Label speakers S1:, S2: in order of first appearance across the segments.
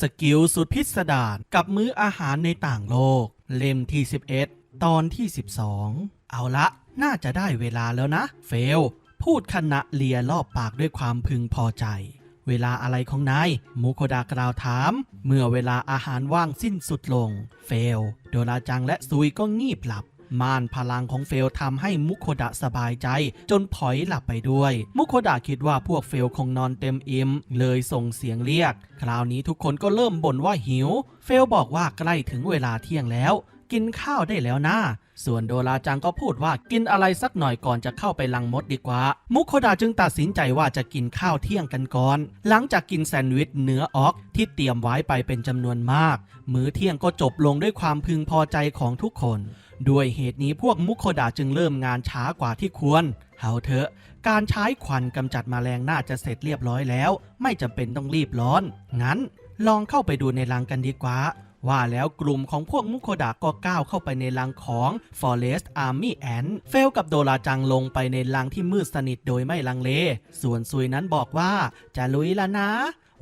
S1: สกิลสุดพิสดารกับมื้ออาหารในต่างโลก เล่มที่ 11 ตอนที่ 12 เอาละ น่าจะได้เวลาแล้วนะ เฟล พูดขณะเลียรอบปากด้วยความพึงพอใจ เวลาอะไรของนายมุโคดากล่าวถาม เมื่อเวลาอาหารว่างสิ้นสุดลง เฟล โดราจังและซุยก็งีบหลับ ม่านพลังของเฟลทำให้มุโคดะสบายใจ จนพลอยหลับไปด้วย มุโคดะคิดว่าพวกเฟลคงนอนเต็มอิ่มเลยส่งเสียงเรียก คราวนี้ทุกคนก็เริ่มบ่นว่าหิว เฟลบอกว่าใกล้ถึงเวลาเที่ยงแล้ว กินข้าวได้แล้วนะส่วนโดราจังก็พูดว่ากินอะไรสักหน่อยก่อนจะเข้าไปลังมดดีกว่า มุโคดะจึงตัดสินใจว่าจะกินข้าวเที่ยงกันก่อน หลังจากกินแซนด์วิชเนื้อออกที่เตรียมไว้ไปเป็นจำนวนมาก มื้อเที่ยงก็จบลงด้วยความพึงพอใจของทุกคน ด้วยเหตุนี้พวกมุโคดะจึงเริ่มงานช้ากว่าที่ควร เอาเถอะ การใช้ควันกำจัดมาแมลงน่าจะเสร็จเรียบร้อยแล้ว ไม่จำเป็นต้องรีบร้อน งั้น ลองเข้าไปดูในรังกันดีกว่า ว่าแล้วกลุ่มของพวกมุโคดะก็ก้าวเข้าไปในรังของ Forest Army Ant เฟลกับโดราจังลงไปในรังที่มืดสนิทโดยไม่ลังเล ส่วนซุยนั้นบอกว่าจะลุยแล้วนะ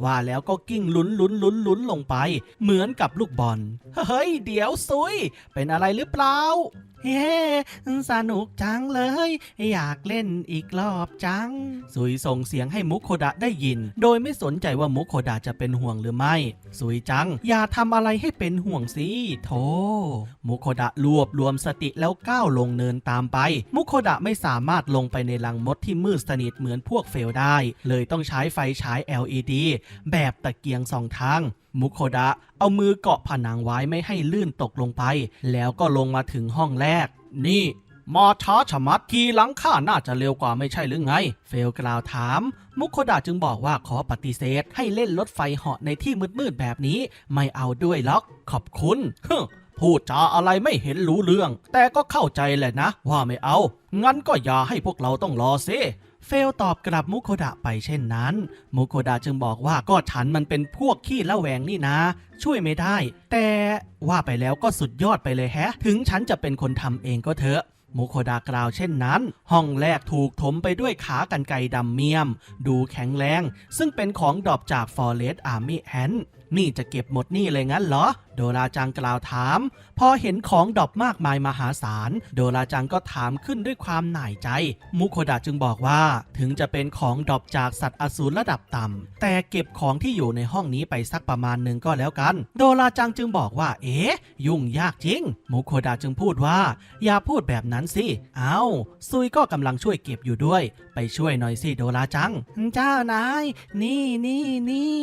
S1: ว่าแล้วก็กิ้งลุ้นลุ้นลุ้นลุ้นลงไป เหมือนกับลูกบอล เฮ้ย เดี๋ยวซุย เป็นอะไรหรือเปล่า เฮ้สนุกจังเลย อยากเล่นอีกรอบจังซุยส่งเสียงให้มุโคดะได้ยิน โดยไม่สนใจว่ามุโคดะจะเป็นห่วงหรือไม่ซุยจัง อย่าทำอะไรให้เป็นห่วงสิโธมุโคดะรวบรวมสติแล้วก้าวลงเนินตามไป มุโคดะไม่สามารถลงไปในรังมดที่มืดสนิทเหมือนพวกเฟลได้ เลยต้องใช้ไฟฉาย LED แบบตะเกียงสองทาง มุโคดะเอามือเกาะผนังไว้ไม่ให้ลื่นตกลงไป แล้วก็ลงมาถึงห้องแรก นี่มาช้าชะมัดทีหลังข้าน่าจะเร็วกว่าไม่ใช่หรือไง เฟลกล่าวถาม มุโคดะจึงบอกว่าขอปฏิเสธ ให้เล่นรถไฟเหาะในที่มืดๆแบบนี้ ไม่เอาด้วยล็อก ขอบคุณฮึมพูดจาอะไรไม่เห็นรู้เรื่อง แต่ก็เข้าใจแหละนะ ว่าไม่เอา งั้นก็อย่าให้พวกเราต้องรอซิ เฟลตอบกลับมุโคดะไปเช่นนั้น มุโคดะจึงบอกว่าก็ฉันมันเป็นพวกขี้ละแวงนี่นะ ช่วยไม่ได้ แต่ว่าไปแล้วก็สุดยอดไปเลยแฮะ ถึงฉันจะเป็นคนทำเองก็เถอะ มุโคดากล่าวเช่นนั้น ห้องแรกถูกถมไปด้วยขากันไกรดำเมียม ดูแข็งแรง ซึ่งเป็นของดรอปจาก Forest Army Ant นี่จะเก็บหมดนี่เลยงั้นเหรอ โดราจังกล่าวถาม พอเห็นของดรอปมากมายมหาศาล โดราจังก็ถามขึ้นด้วยความหน่ายใจ มุโคดะจึงบอกว่า ถึงจะเป็นของดรอปจากสัตว์อสูรระดับต่ำ แต่เก็บของที่อยู่ในห้องนี้ไปสักประมาณหนึ่งก็แล้วกัน โดราจังจึงบอกว่า เอ๊ยุ่งยากจริง มุโคดะจึงพูดว่า อย่าพูดแบบนั้นสิ เอาซุยก็กำลังช่วยเก็บอยู่ด้วย ไปช่วยหน่อยสิโดราจัง เจ้านาย นี่นี่นี่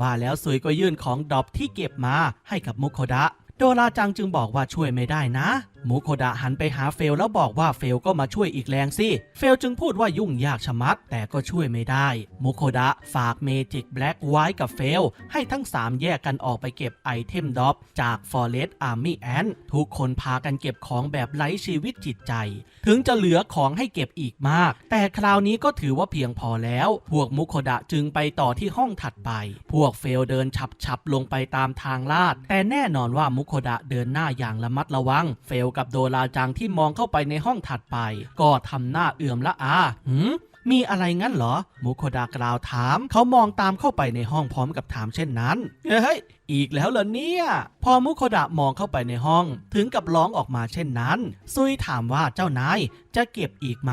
S1: ว่าแล้วซุยก็ยื่นของดรอปที่เก็บมาให้กับมุโคดะ โดราจังจึงบอกว่าช่วยไม่ได้นะ มุโคดะหันไปหาเฟลแล้วบอกว่าเฟลก็มาช่วยอีกแรงสิ เฟลจึงพูดว่ายุ่งยากชะมัด แต่ก็ช่วยไม่ได้มุโคดะฝากเมจิกแบล็กไว้กับเฟล ให้ทั้ง 3 แยกกันออกไปเก็บไอเทมดรอปจาก Forest Army Ant ทุกคนพากันเก็บของแบบไร้ชีวิตจิตใจ ถึงจะเหลือของให้เก็บอีกมาก แต่คราวนี้ก็ถือว่าเพียงพอแล้ว พวกมุโคดะจึงไปต่อที่ห้องถัดไป พวกเฟลเดินฉับๆลงไปตามทางลาด แต่แน่นอนว่ามุโคดะเดินหน้าอย่างระมัดระวัง เฟลกับโดราจังที่มองเข้าไปในห้องถัดไป ก็ทำหน้าเอื่อมละอาหืมมีอะไรงั้นเหรอ มุโคดากล่าวถาม เขามองตามเข้าไปในห้องพร้อมกับถามเช่นนั้น เฮ้ย อีกแล้วเหรอเนี่ย พอมุโคดะมองเข้าไปในห้อง ถึงกับร้องออกมาเช่นนั้น ซุยถามว่าเจ้านายจะเก็บอีกไหม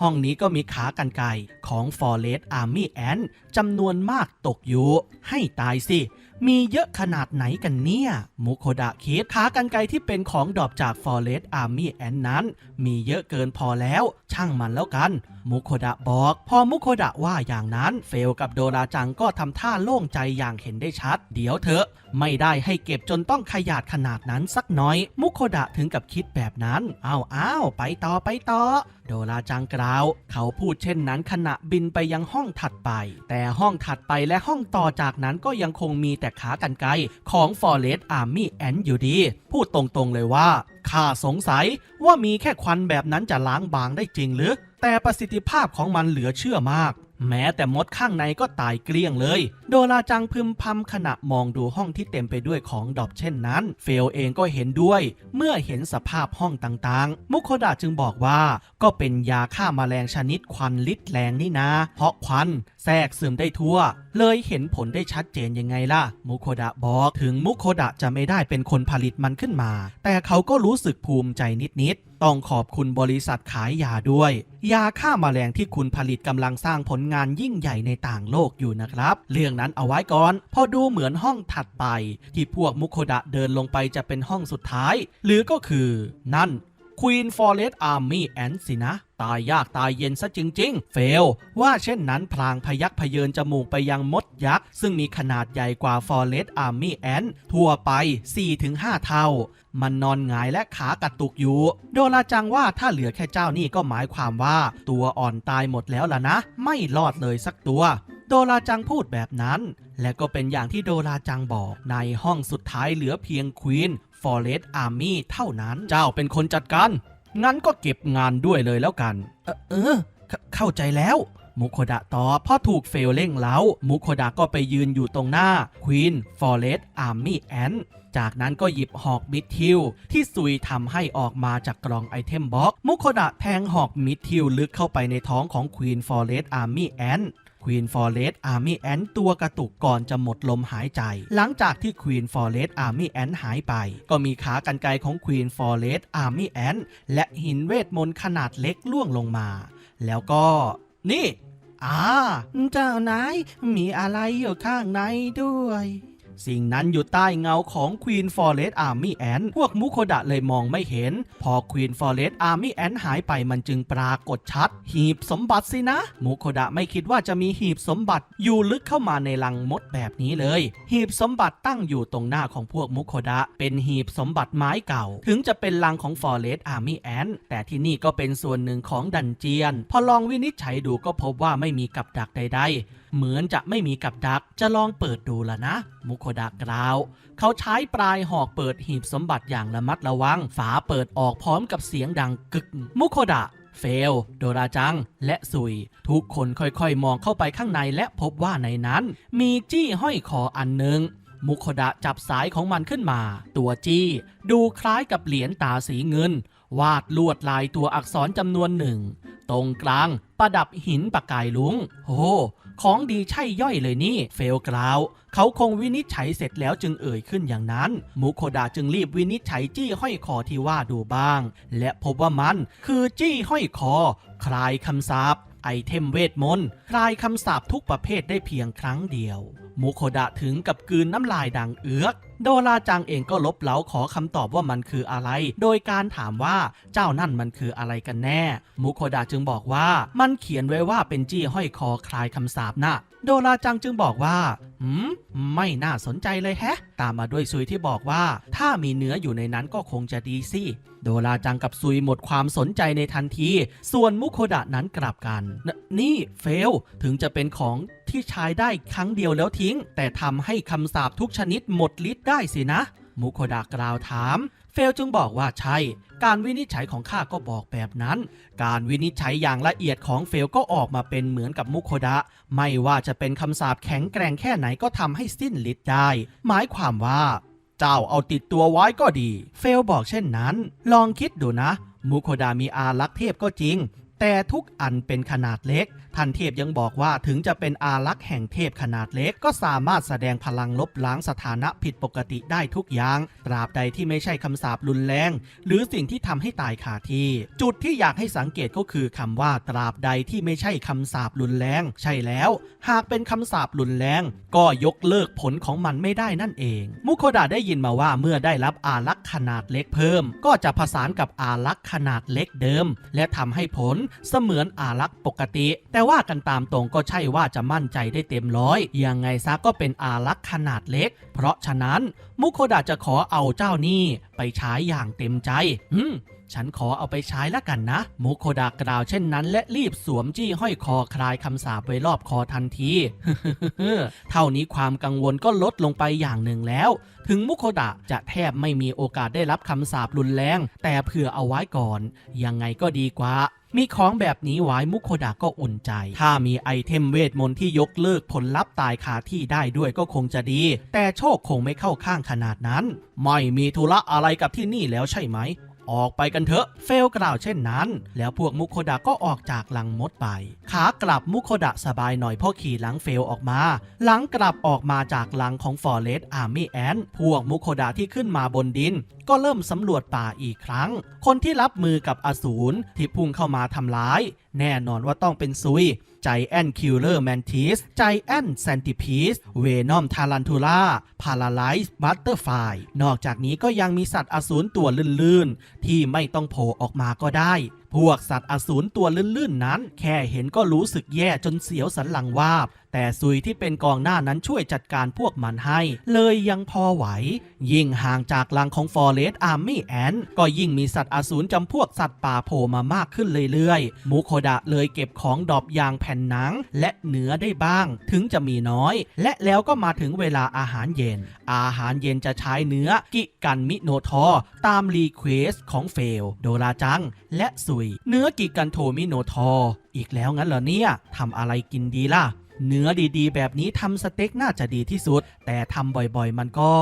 S1: ห้องนี้ก็มีขากันไกรของ Forest Army Ant จำนวนมากตกอยู่ ให้ตายสิ มีเยอะขนาดไหนกันเนี่ย มุโคดะคิดขากรรไกรที่เป็นของดอบจาก Forest Army Ant นั้น มีเยอะเกินพอแล้ว ช่างมันแล้วกันมุโคดะบอก พอมุโคดะว่าอย่างนั้นเฟลกับโดราจังก็ทำท่าโล่งใจอย่างเห็นได้ชัด เดี๋ยวเถอะไม่ได้ให้เก็บจนต้องขยาดขนาดนั้นสักหน่อย มุโคดะถึงกับคิดแบบนั้นอ้าวอ้าวไปต่อไปต่อ โดราจังกล่าว เขาพูดเช่นนั้นขณะบินไปยังห้องถัดไป แต่ห้องถัดไปและห้องต่อจากนั้นก็ยังคงมีแต่ขากรรไกของ Forest Army Ant อยู่ดี พูดตรงๆเลยว่าข้าสงสัยว่ามีแค่ควันแบบนั้นจะล้างบางได้จริงหรือ แต่ประสิทธิภาพของมันเหลือเชื่อมาก แม้แต่มดข้างในก็ตายเกลี้ยงเลย โดราจังพึมพำขณะมองดูห้องที่เต็มไปด้วยของดรอปเช่นนั้น เฟลเองก็เห็นด้วย เมื่อเห็นสภาพห้องต่างๆ มุโคดะจึงบอกว่า ก็เป็นยาฆ่ามาแมลงชนิดควันลิดแรงนี่นะ เพราะควันแทรกซึมได้ทั่ว เลยเห็นผลได้ชัดเจนยังไงล่ะ มุโคดะบอกถึงมุโคดะจะไม่ได้เป็นคนผลิตมันขึ้นมา แต่เขาก็รู้สึกภูมิใจนิดๆ ต้องขอบคุณบริษัทขายยาด้วย ยาฆ่ามาแมลงที่คุณผลิตกำลังสร้างผลงานยิ่งใหญ่ในต่างโลกอยู่นะครับ เรื่องนั้นเอาไว้ก่อน พอดูเหมือนห้องถัดไป ที่พวกมุโคดะเดินลงไปจะเป็นห้องสุดท้าย หรือก็คือ นั่น Queen Forest Army Ant สินะ ตายยากตายเย็นซะจริง ๆ เฟล ว่าเช่นนั้นพลางพยักพเยินจมูกไปยังมดยักษ์ ซึ่งมีขนาดใหญ่กว่า Forest Army Ant ทั่วไป 4-5 เท่า มันนอนหงายและขากระตุกอยู่ โดราจังว่าถ้าเหลือแค่เจ้านี่ก็หมายความว่า ตัวอ่อนตายหมดแล้วล่ะนะ ไม่รอดเลยสักตัวโดราจังพูดแบบนั้น และก็เป็นอย่างที่โดราจังบอกในห้องสุดท้ายเหลือเพียงควีน Forest Army เท่านั้น เจ้าเป็นคนจัดการ งั้นก็เก็บงานด้วยเลยแล้วกัน เออเออเข้าเข้าใจแล้วมุโคดะตอบพอถูกเฟลเร่งเล้า มุโคดะก็ไปยืนอยู่ตรงหน้า Queen Forest Army Ant จากนั้นก็หยิบหอกมิดทิวที่ซุยทำให้ออกมาจากกล่องไอเทมบ็อก มุโคดะแทงหอกมิดทิวลึกเข้าไปในท้องของ Queen Forest Army Ant ควีนฟอเรสต์อาร์มี่แอนตัวกระตุกก่อนจะหมดลมหายใจ หลังจากที่ควีนฟอเรสต์อาร์มี่แอนหายไป ก็มีขากรรไกรของควีนฟอเรสต์อาร์มี่แอนและหินเวทมนต์ขนาดเล็กล่วงลงมา แล้วก็ นี่อ่าเจ้านายมีอะไรอยู่ข้างในด้วย สิ่งนั้นอยู่ใต้เงาของ Queen Forest Army Ant พวกมุโคดะเลยมองไม่เห็น พอ Queen Forest Army Ant หายไปมันจึงปรากฏชัด หีบสมบัติสินะ มุโคดะไม่คิดว่าจะมีหีบสมบัติอยู่ลึกเข้ามาในลังมดแบบนี้เลย หีบสมบัติตั้งอยู่ตรงหน้าของพวกมุโคดะ เป็นหีบสมบัติไม้เก่า ถึงจะเป็นลังของ Forest Army Ant แต่ที่นี่ก็เป็นส่วนหนึ่งของดันเจียน พอลองวินิจฉัยดูก็พบว่าไม่มีกับดักใดๆ เหมือนจะไม่มีกับดักจะลองเปิดดูละนะ มุโคดะกล่าว เขาใช้ปลายหอกเปิดหีบสมบัติอย่างระมัดระวัง ฝาเปิดออกพร้อมกับเสียงดังกึก มุโคดะเฟล โดราจัง และซุย ทุกคนค่อยๆ มองเข้าไปข้างในและพบว่าในนั้น มีจี้ห้อยคออันหนึ่งมุโคดะจับสายของมันขึ้นมา ตัวจี้ ดูคล้ายกับเหรียญตาสีเงิน วาดลวดลายตัวอักษรจำนวนหนึ่ง ตรงกลางประดับหินประกายลุง โอ้ ของดีใช่ย่อยเลยนี่ เฟลกล่าว เขาคงวินิจฉัยเสร็จแล้วจึงเอ่ยขึ้นอย่างนั้น มุโคดะจึงรีบวินิจฉัยจี้ห้อยคอที่ว่าดูบ้าง และพบว่ามันคือจี้ห้อยคอ คลายคำสาปไอเทมเวทมนต์คลายคำสาปทุกประเภทได้เพียงครั้งเดียว มุโคดะถึงกับกลืนน้ำลายดังเอือกโดราจังเองก็ลบเล้าขอคำตอบว่ามันคืออะไร โดยการถามว่าเจ้านั่นมันคืออะไรกันแน่ มุโคดะจึงบอกว่ามันเขียนไว้ว่าเป็นจี้ห้อยคอคลายคำสาปนะโดราจังจึงบอกว่าหืมไม่น่าสนใจเลยแฮะ ตามมาด้วยซุยที่บอกว่า ถ้ามีเนื้ออยู่ในนั้นก็คงจะดีสิ โดราจังกับซุยหมดความสนใจในทันที ส่วนมุโคดะนั้นกลับกันนนี่เฟล ถึงจะเป็นของ ที่ใช้ได้ครั้งเดียวแล้วทิ้ง แต่ทำให้คำสาปทุกชนิดหมดฤทธิ์ได้สินะ มุโคดะกล่าวถาม เฟลจึงบอกว่าใช่ การวินิจฉัยของข้าก็บอกแบบนั้น การวินิจฉัยอย่างละเอียดของเฟลก็ออกมาเป็นเหมือนกับมุโคดะ ไม่ว่าจะเป็นคำสาปแข็งแกร่งแค่ไหนก็ทำให้สิ้นฤทธิ์ได้ หมายความว่าเจ้าเอาติดตัวไว้ก็ดี เฟลบอกเช่นนั้น ลองคิดดูนะ มุโคดามีอารักษ์เทพก็จริง แต่ทุกอันเป็นขนาดเล็ก ท่านเทพยังบอกว่าถึงจะเป็นอารักษ์แห่งเทพขนาดเล็ก ก็สามารถแสดงพลังลบล้างสถานะผิดปกติได้ทุกอย่าง ตราบใดที่ไม่ใช่คำสาปรุนแรง หรือสิ่งที่ทำให้ตายคาที่ จุดที่อยากให้สังเกตก็คือคำว่าตราบใดที่ไม่ใช่คำสาปรุนแรง ใช่แล้ว หากเป็นคำสาปรุนแรง ก็ยกเลิกผลของมันไม่ได้นั่นเอง มุโคดะได้ยินมาว่าเมื่อได้รับอารักษ์ขนาดเล็กเพิ่ม ก็จะผสานกับอารักษ์ขนาดเล็กเดิม และทำให้ผลเสมือนอารักษ์ปกติ แต่ว่ากันตามตรงก็ใช่ว่าจะมั่นใจได้เต็มร้อย ยังไงซะก็เป็นอารักษ์ขนาดเล็ก เพราะฉะนั้นมุโคดะจะขอเอาเจ้านี่ไปใช้อย่างเต็มใจอืม ฉันขอเอาไปใช้แล้วกันนะมุโคดะกล่าวเช่นนั้น และรีบสวมจี้ห้อยคอคลายคำสาปไว้รอบคอทันที เท่านี้ความกังวลก็ลดลงไปอย่างหนึ่งแล้ว ถึงมุโคดะจะแทบไม่มีโอกาสได้รับคำสาปรุนแรง แต่เผื่อเอาไว้ก่อน ยังไงก็ดีกว่ามีของแบบนี้ไว้มุโคดะก็อุ่นใจ ถ้ามีไอเทมเวทมนต์ที่ยกเลิกผลลัพธ์ตายคาที่ได้ด้วยก็คงจะดี แต่โชคคงไม่เข้าข้างขนาดนั้น ไม่มีธุระอะไรกับที่นี่แล้วใช่ไหม ออกไปกันเถอะ เฟลกล่าวเช่นนั้น แล้วพวกมุโคดะก็ออกจากหลังมดไป ขากลับมุโคดะสบายหน่อยพ่อขี่หลังเฟลออกมา หลังกลับออกมาจากหลังของฟอร์เรสอาร์มี่แอนพวกมุโคดะที่ขึ้นมาบนดินก็เริ่มสำรวจป่าอีกครั้ง คนที่รับมือกับอสูรที่พุ่งเข้ามาทำร้าย แน่นอนว่าต้องเป็นซุยใจแอนคิลเลอร์แมนทิสใจแอนแซนติพีสเวนอมทารันทูล่าพาราไลซ์บัตเตอร์ไฟนอกจากนี้ก็ยังมีสัตว์อสูรตัวลื่นๆ ที่ไม่ต้องโผล่ออกมาก็ได้ พวกสัตว์อสูรตัวลื่นๆนั้น แค่เห็นก็รู้สึกแย่จนเสียวสันหลังวาบ แต่ซุยที่เป็นกองหน้านั้นช่วยจัดการพวกมันให้ เลยยังพอไหว ยิ่งห่างจากลังของฟอเรสต์อาร์มี่แอนก็ยิ่งมีสัตว์อสูรจำพวกสัตว์ป่าโผล่มามากขึ้นเรื่อยๆ มุโคดะเลยเก็บของดอบยางแผ่นหนัง และเนื้อได้บ้าง ถึงจะมีน้อย และแล้วก็มาถึงเวลาอาหารเย็น อาหารเย็นจะใช้เนื้อกิกันมิโนทอ ตามรีเควสของเฟล โดราจัง และซุยเนื้อกิกันโทมิโนทอ อีกแล้วงั้นเหรอเนี่ยทำอะไรกินดีล่ะ เนื้อดีๆ แบบนี้ทำสเต็กน่าจะดีที่สุด แต่ทำบ่อยๆ มันก็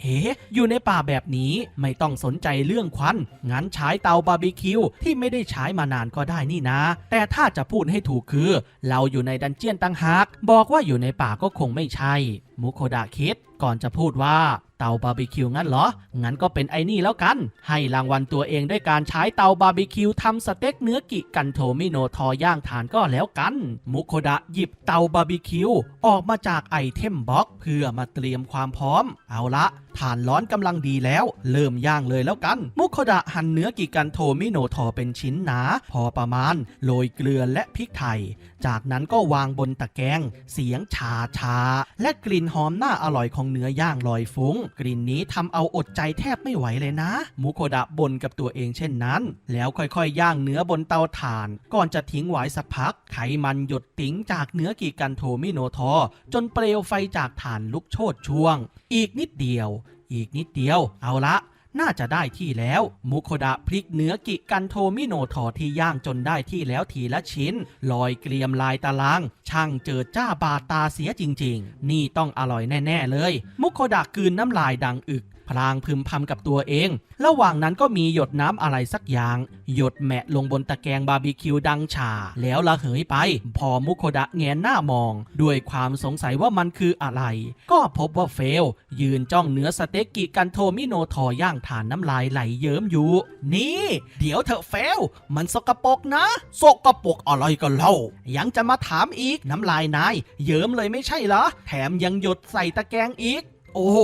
S1: เฮ้อยู่ในป่าแบบนี้ไม่ต้องสนใจเรื่องควัน งั้นใช้เตาบาร์บีคิวที่ไม่ได้ใช้มานานก็ได้นี่นะ แต่ถ้าจะพูดให้ถูกคือ เราอยู่ในดันเจียนตั้งหากบอกว่าอยู่ในป่าก็คงไม่ใช่มุโคดะคิดก่อนจะพูดว่า เตาบาร์บีคิวงั้นเหรอ งั้นก็เป็นไอ้นี่แล้วกัน ให้รางวัลตัวเองด้วยการใช้เตาบาร์บีคิวทำสเต็กเนื้อกิกันโทมิโนทอย่างฐานก็แล้วกัน มุโคดะหยิบเตาบาร์บีคิวออกมาจากไอเทมบ็อกเพื่อมาเตรียมความพร้อม เอาละ ฐานร้อนกำลังดีแล้ว เริ่มย่างเลยแล้วกัน มุคดะหั่นเนื้อกิกันโทมิโนทอเป็นชิ้นหนา พอประมาณ โรยเกลือและพริกไทย จากนั้นก็วางบนตะแกรงเสียงชาชาและกลิ่นหอมน่าอร่อยของเนื้อย่างลอยฟุง้ง กลิ่นนี้ทำเอาอดใจแทบไม่ไหวเลยนะ มุโคดะบ่นกับตัวเองเช่นนั้น แล้วค่อยๆย่างเนื้อบนเตาถ่าน ก่อนจะทิ้งไว้สักพัก ไขมันหยดติ๋งจากเนื้อกีกันโทมิโนทอ จนเปลวไฟจากถ่านลุกโชนช่วง อีกนิดเดียว อีกนิดเดียว เอาละน่าจะได้ที่แล้ว มุโคดะพลิกเนื้อกิกันโทมิโนทอที่ย่างจนได้ที่แล้วทีละชิ้น ลอยเกลียมลายตาราง ช่างเจิดจ้าบาตาเสียจริง ๆ นี่ต้องอร่อยแน่ ๆ เลย มุโคดะกืนน้ำลายดังอึก พลางพึมพำกับตัวเอง ระหว่างนั้นก็มีหยดน้ำอะไรสักอย่าง หยดแมะลงบนตะแกรงบาร์บีคิวดังฉ่าแล้วละเหยไป พอมุโคดะแงนหน้ามอง ด้วยความสงสัยว่ามันคืออะไร ก็พบว่าเฟล ยืนจ้องเนื้อสเต็กกิกันโทมิโนทอย่างฐานน้ำลายไหลเยิ้มอยู่ นี่ เดี๋ยวเถอะเฟล มันสกปรกนะสกปรกอะไรกันเล่า ยังจะมาถามอีกน้ำลายนาย เยิ้มเลยไม่ใช่เหรอ แถมยังหยดใส่ตะแกรงอีก โอ้โห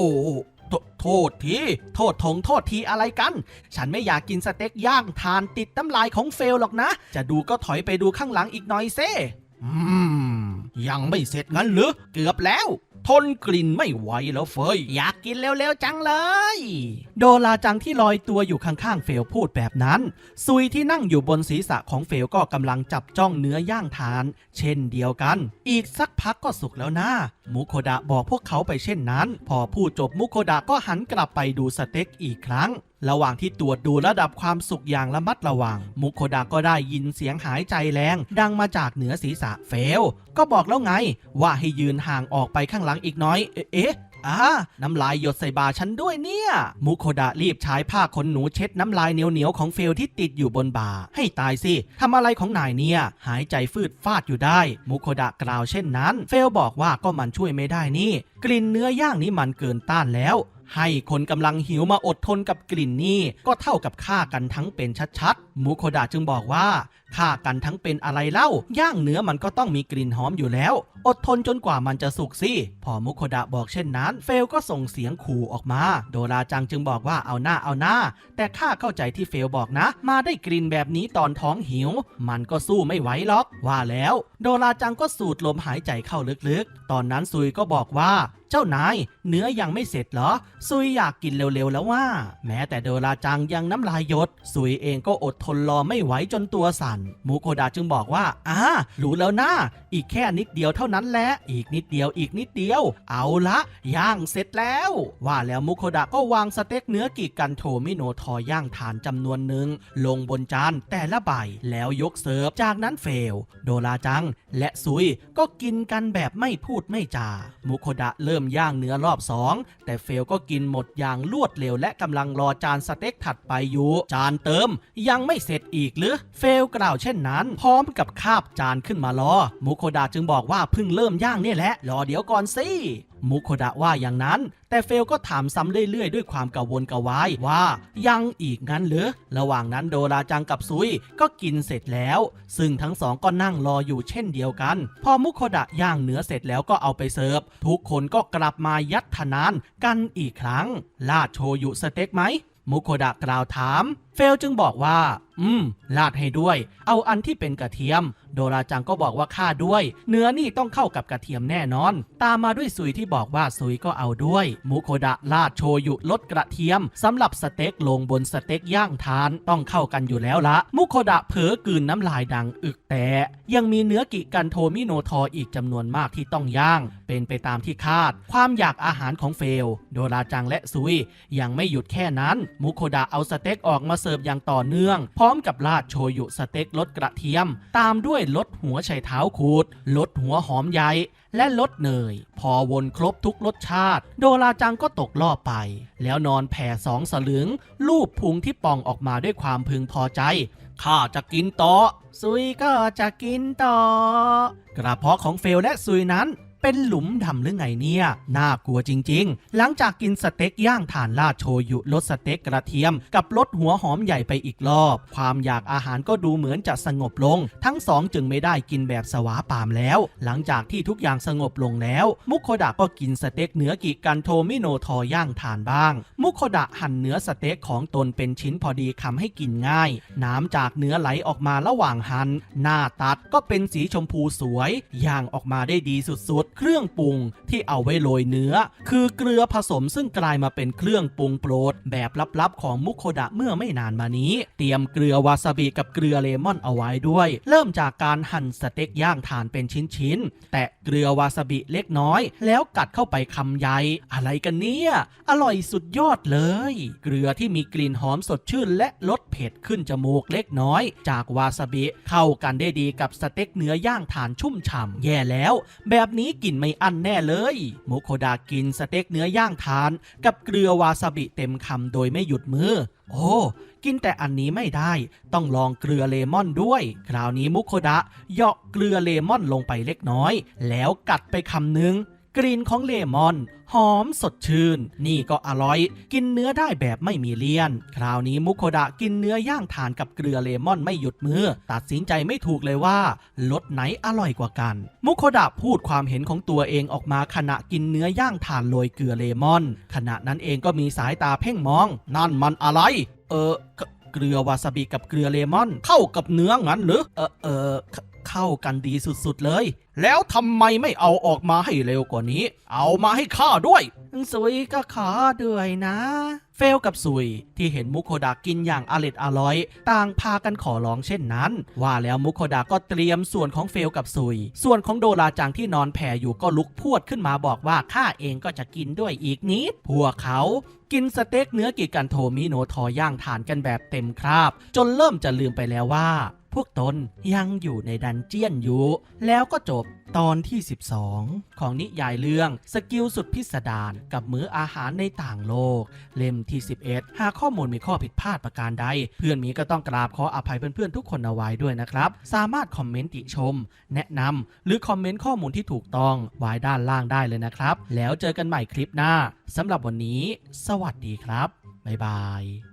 S1: โทโทษที โทษทงโทษทีอะไรกัน ฉันไม่อยากกินสเต็กย่างทานติดน้ำลายของเฟลหรอกนะ จะดูก็ถอยไปดูข้างหลังอีกหน่อยเซ่อืม ยังไม่เสร็จงั้นหรือ เกือบแล้วทนกลิ่นไม่ไหวแล้วเฟยอยากกินเร็วๆจังเลย โดราจังที่ลอยตัวอยู่ข้างๆเฟลพูดแบบนั้น ซุยที่นั่งอยู่บนศีรษะของเฟลก็กำลังจับจ้องเนื้อย่างทาน เช่นเดียวกัน อีกสักพักก็สุกแล้วนะมุโคดะบอกพวกเขาไปเช่นนั้น พอพูดจบมุโคดะก็หันกลับไปดูสเต็กอีกครั้ง ระหว่างที่ตรวจดูระดับความสุขอย่างระมัดระวัง มุโคดะก็ได้ยินเสียงหายใจแรง ดังมาจากเหนือศีรษะเฟล ก็บอกแล้วไง ว่าให้ยืนห่างออกไปข้างหลังอีกน้อย เอ๊ะ อ่าน้ำลายหยดใส่บาฉันด้วยเนี่ย มุโคดะรีบใช้ผ้าขนหนูเช็ดน้ำลายเหนียวๆของเฟลที่ติดอยู่บนบาให้ตายสิทำอะไรของนายเนี่ย หายใจฟืดฟาดอยู่ได้ มุโคดะกล่าวเช่นนั้น เฟลบอกว่าก็มันช่วยไม่ได้นี่ กลิ่นเนื้อย่างนี้มันเกินต้านแล้วให้คนกำลังหิวมาอดทนกับกลิ่นนี่ก็เท่ากับฆ่ากันทั้งเป็นชัดๆมุโคดะจึงบอกว่า ฆ่ากันทั้งเป็นอะไรเล่า ย่างเนื้อมันก็ต้องมีกลิ่นหอมอยู่แล้ว อดทนจนกว่ามันจะสุกสิ พอมุโคดะบอกเช่นนั้น เฟลก็ส่งเสียงขู่ออกมา โดราจังจึงบอกว่าเอาหน้าเอาหน้า แต่ข้าเข้าใจที่เฟลบอกนะ มาได้กลิ่นแบบนี้ตอนท้องหิว มันก็สู้ไม่ไหวหรอก ว่าแล้ว โดราจังก็สูดลมหายใจเข้าลึกๆ ตอนนั้นซุยก็บอกว่าเจ้านาย เนื้อยังไม่เสร็จเหรอ ซุยอยากกินเร็วๆแล้วว่า แม้แต่โดราจังยังน้ำลายยด ซุยเองก็อดทนรอไม่ไหวจนตัวสั่นมูโคดะจึงบอกว่าอ่ารู้แล้วนะอีกแค่นิดเดียวเท่านั้นแหละอีกนิดเดียวอีกนิดเดียว เอาละย่างเสร็จแล้ว ว่าแล้วมุโคดะก็วางสเต็กเนื้อกิกันโทมิโนทอย่างฐานจำนวนหนึ่งลงบนจานแต่ละใบแล้วยกเสิร์ฟจากนั้นเฟล โดราจัง และซุยก็กินกันแบบไม่พูดไม่จามุโคดะเริ่มย่างเนื้อรอบสองแต่เฟลก็กินหมดอย่างรวดเร็วและกำลังรอจานสเต็กถัดไปอยู่ จานเติม ยังไม่เสร็จอีกหรือ เฟลกล่าวเช่นนั้น พร้อมกับคาบจานขึ้นมารอมุโคดะจึงบอกว่าเพิ่งเริ่มย่างเนี่ยแหละรอเดี๋ยวก่อนสิมุโคดะว่าอย่างนั้น แต่เฟลก็ถามซ้ำเรื่อยๆ ด้วยความกังวลกวายว่า ยังอีกงั้นหรือ ระหว่างนั้นโดราจังกับซุยก็กินเสร็จแล้ว ซึ่งทั้งสองก็นั่งรออยู่เช่นเดียวกัน พอมุโคดะย่างเนื้อเสร็จแล้วก็เอาไปเสิร์ฟ ทุกคนก็กลับมายัดทนานกันอีกครั้ง ลาดโชยุสเต็กไหม มุโคดะกล่าวถาม เฟลจึงบอกว่า อืม ลาดให้ด้วย เอาอันที่เป็นกระเทียม โดราจังก็บอกว่าข้าด้วย เนื้อนี่ต้องเข้ากับกระเทียมแน่นอน ตามมาด้วยซุยที่บอกว่าซุยก็เอาด้วย มุโคดะลาดโชยุลดกระเทียมสำหรับสเต็กลงบนสเต็กย่างทานต้องเข้ากันอยู่แล้วละ มุโคดะเผลอกลืนน้ำลายดังอึกแต่ ยังมีเนื้อกิกันโทมิโนทออีกจำนวนมากที่ต้องย่าง เป็นไปตามที่คาด ความอยากอาหารของเฟล โดราจังและซุย ยังไม่หยุดแค่นั้น มุโคดะเอาสเต็กออกมาเสิร์ฟอย่างต่อเนื่อง พร้อมกับราดโชยุสเต็กรสกระเทียม ตามด้วยรสหัวไชเท้าขูดรสหัวหอมใหญ่และรสเนย พอวนครบทุกรสชาติ โดราจังก็ตกล่อบไป แล้วนอนแผ่สองสลึง ลูบพุงที่ป่องออกมาด้วยความพึงพอใจข้าจะกินต่อซุยก็จะกินต่อกระเพาะของเฟลและซุยนั้น เป็นหลุมดำหรือไงเนี่ย น่ากลัวจริง ๆ หลังจากกินสเต็กย่างถ่านราดโชยุรสสเต็กกระเทียม กับรสหัวหอมใหญ่ไปอีกรอบ ความอยากอาหารก็ดูเหมือนจะสงบลง ทั้งสองจึงไม่ได้กินแบบสวาปามแล้ว หลังจากที่ทุกอย่างสงบลงแล้ว มุโคดะก็กินสเต็กเนื้อกิกันโทมิโนทอย่างถ่านบ้าง มุโคดะหั่นเนื้อสเต็กของตนเป็นชิ้นพอดีคำให้กินง่าย น้ำจากเนื้อไหลออกมาระหว่างหั่นหน้าตัดก็เป็นสีชมพูสวย ย่างออกมาได้ดีสุดเครื่องปรุงที่เอาไว้โรยเนื้อ คือเกลือผสมซึ่งกลายมาเป็นเครื่องปรุงโปรด แบบลับๆของมุโคดะเมื่อไม่นานมานี้ เตรียมเกลือวาซาบิกับเกลือเลมอนเอาไว้ด้วย เริ่มจากการหั่นสเต็กย่างฐานเป็นชิ้นๆ แตะเกลือวาซาบิเล็กน้อย แล้วกัดเข้าไปคำใหญ่อะไรกันเนี่ย อร่อยสุดยอดเลย เกลือที่มีกลิ่นหอมสดชื่น และลดเผ็ดขึ้นจมูกเล็กน้อย จากวาซาบิเข้ากันได้ดีกับสเต็กเนื้อย่างถ่านชุ่มฉ่ำแย่แล้ว แบบนี้กลิ่นไม่อั้นแน่เลยโมโคดากินสเต็กเนื้อย่างทาน กับเกลือวาซาบิเต็มคำโดยไม่หยุดมือ โอ้ กินแต่อันนี้ไม่ได้ ต้องลองเกลือเลมอนด้วย คราวนี้มุโคดะเหยาะเกลือเลมอนลงไปเล็กน้อย แล้วกัดไปคำนึ่ง กลิ่นของเลมอน หอมสดชื่น นี่ก็อร่อย กินเนื้อได้แบบไม่มีเลี่ยน คราวนี้มุโคดะกินเนื้อย่างทานกับเกลือเลมอนไม่หยุดมือ ตัดสินใจไม่ถูกเลยว่ารสไหนอร่อยกว่ากัน มุโคดะพูดความเห็นของตัวเองออกมาขณะกินเนื้อย่างทานโรยเกลือเลมอน ขณะนั้นเองก็มีสายตาเพ่งมอง นั่นมันอะไร เออเกลือวาซาบิกับเกลือเลมอน เข้ากับเนื้องั้นหรือ เออเออ เขเข้ากันดีสุดๆเลย แล้วทำไมไม่เอาออกมาให้เร็วกว่านี้ เอามาให้ข้าด้วยสุยก็ขอด้วยนะ เฟลกับสุยที่เห็นมุโคดากินอย่างอร็ดอร่อย ต่างพากันขอร้องเช่นนั้น ว่าแล้วมุโคดาก็เตรียมส่วนของเฟลกับสุย ส่วนของโดราจังที่นอนแผ่อยู่ก็ลุกพรวดขึ้นมาบอกว่าข้าเองก็จะกินด้วยอีกนิด พวกเขากินสเต็กเนื้อกิกันโทมิโนทอย่างทานกันแบบเต็มคราบ จนเริ่มจะลืมไปแล้วว่า พวกตนยังอยู่ในดันเจียนอยู่ แล้วก็จบตอนที่ 12 ของนิยายเรื่อง สกิลสุดพิสดารกับมื้ออาหารในต่างโลก เล่มที่ 11 หากข้อมูลมีข้อผิดพลาดประการใด เพื่อนมีก็ต้องกราบขออภัยเพื่อนๆทุกคนเอาไว้ด้วยนะครับ สามารถคอมเมนต์ติชม แนะนำหรือคอมเมนต์ข้อมูลที่ถูกต้องไว้ด้านล่างได้เลยนะครับ แล้วเจอกันใหม่คลิปหน้าสำหรับวันนี้ สวัสดีครับบ๊ายบาย